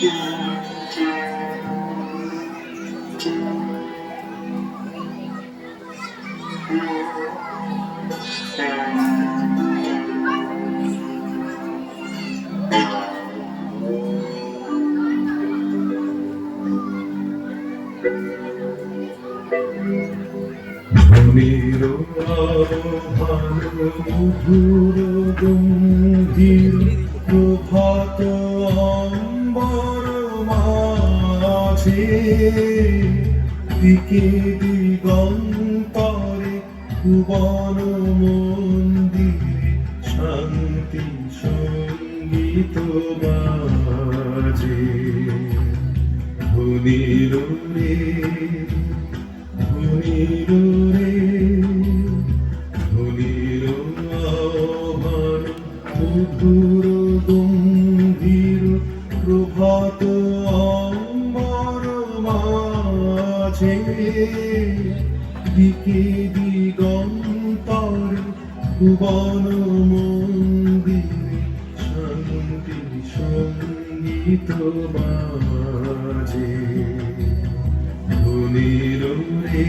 মনির মাঝে দিকে দিগন্তরে ভুবন মন্দিরে শান্তি সংগীত বাজে। ধনির রে ধনির রে ধনির দিকে দিগন্তর ভুবন মন্দিরে শান্তি সংগীত বাজে। ধনির রে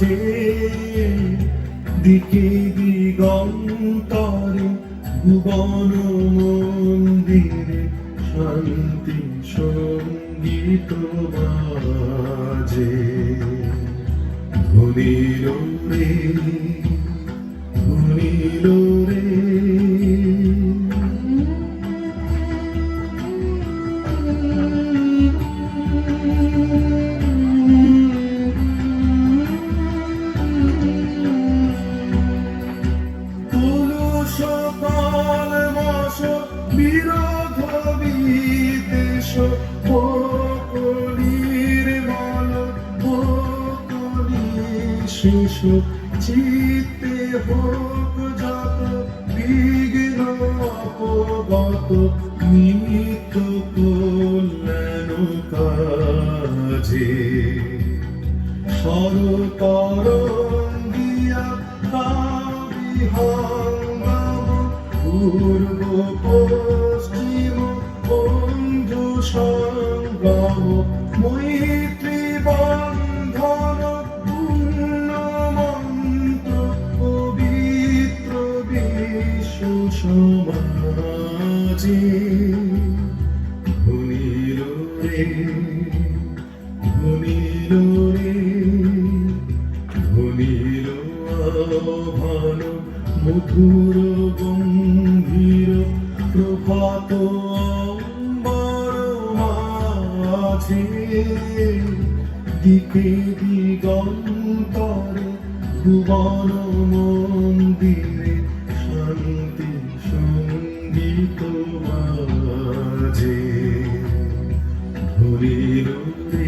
মাঝে দিকে দিগন্তরে ভুবন মন্দিরে শান্তি সংগীত বাজে। ধনির রে ধনির রে শিশু চিত্তে হোক যত বিঘ্ন অপগত নিমিত্ত কল্যাণ কাজে। সরতরঙ্গিয়া কাবিহঙ্গম পূর্ব পশ্চিম বন্ধু সঙ্গম মৈত্রী সমাজে ধনির রে ধনির রে ধনির আহ্বান মধুর গম্ভীর প্রভাত মাঝে। দিকে দিগন্তরে ভুবন মন্দিরে শান্তি সঙ্গ ouviram